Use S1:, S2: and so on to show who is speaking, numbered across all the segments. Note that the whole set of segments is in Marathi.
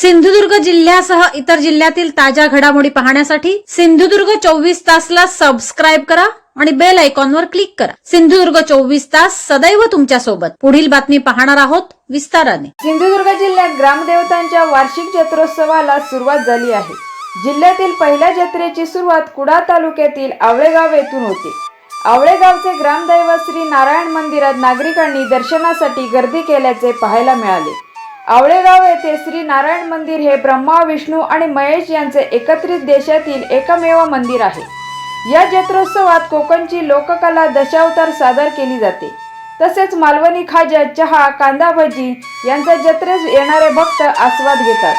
S1: सिंधुदुर्ग जिल्ह्यासह इतर जिल्ह्यातील ताज्या घडामोडी पाहण्यासाठी सिंधुदुर्ग चोवीस तासला सबस्क्राईब करा आणि बेल आयकॉनवर क्लिक करा. सिंधुदुर्ग चोवीस तास सदैव तुमच्यासोबत. पुढील बातमी पाहणार आहोत विस्ताराने.
S2: सिंधुदुर्ग जिल्ह्यात ग्रामदेवतांच्या वार्षिक जत्रोत्सवाला सुरुवात झाली आहे. जिल्ह्यातील पहिल्या जत्रेची सुरुवात कुडा तालुक्यातील आवळेगाव येथून होते. आवळेगावचे ग्रामदैवत श्री नारायण मंदिरात नागरिकांनी दर्शनासाठी गर्दी केल्याचे पाहायला मिळाले. आवळेगाव येथे श्री नारायण मंदिर हे ब्रह्मा विष्णू आणि महेश यांचे एकत्रित देशातील एकमेव मंदिर आहे. या जत्रोत्सवात कोकणची लोककला दशावतार सादर केली जाते. तसेच मालवणी खाजा चहा कांदा भजी यांचा जत्रेस येणारे भक्त आस्वाद घेतात.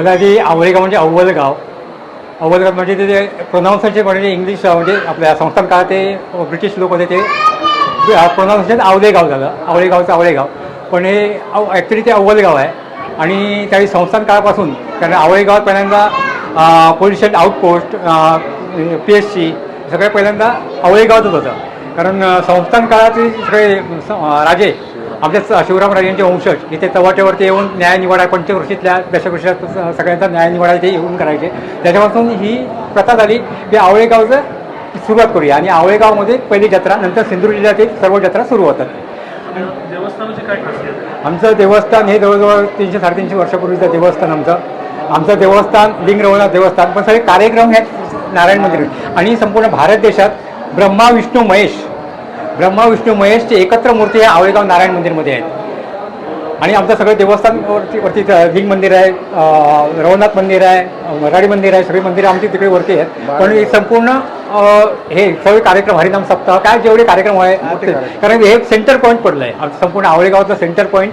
S3: पहिला ती आवळेगाव म्हणजे अव्वल गाव अव्वल गाव म्हणजे ते- ते म्हणजे इंग्लिश म्हणजे आपल्या संस्थान काळात ते ब्रिटिश लोक होते ते प्रोनाऊन्सेशन म्हणजे आवलेगाव झालं. आवळेगावचं आवळेगाव पण हे ॲक्च्युली ते अव्वल गाव आहे. आणि त्यावेळी संस्थान काळापासून कारण आवळेगावात पहिल्यांदा police outpost P S C सगळे पहिल्यांदा आवळेगावातच होतं. कारण संस्थान काळातील सगळे राजे आमच्या स- शिवरामराजांचे वंशज. इथे तवाट्यावरती येऊन न्याय निवाडा पंचवर्षीतल्या दशवर्षात स- सगळ्यांचा न्याय निवाडा इथे येऊन करायचे. त्याच्यापासून ही प्रथा झाली की आवळेगावचं सुरुवात करूया. आणि आवळेगावमध्ये पहिली जत्रा नंतर सिंधुदुर्ग जिल्ह्यातील सर्व जत्रा सुरू होतात. आमचं देवस्थान हे जवळजवळ तीनशे साडेतीनशे वर्षापूर्वीचं देवस्थान आमचं. आमचं देवस्थान लिंग रवनाथ देवस्थान. पण सगळे कार्यक्रम हे नारायण मंदिर. आणि संपूर्ण भारत देशात ब्रह्मा विष्णू महेश ब्रह्मा विष्णू महेशची एकत्र मूर्ती हे आवळेगाव नारायण मंदिरमध्ये आहेत. आणि आमचं सगळं देवस्थान वरती लिंग मंदिर आहे रवनाथ मंदिर आहे मराठी मंदिर आहे सगळी मंदिरं आमची तिकडे वरती आहेत. पण संपूर्ण हे सगळे कार्यक्रम हरिनाम सप्ताह काय जेवढे कार्यक्रम आहे कारण हे सेंटर पॉईंट पडलं आहे आमचं संपूर्ण आवळेगावाचं सेंटर पॉईंट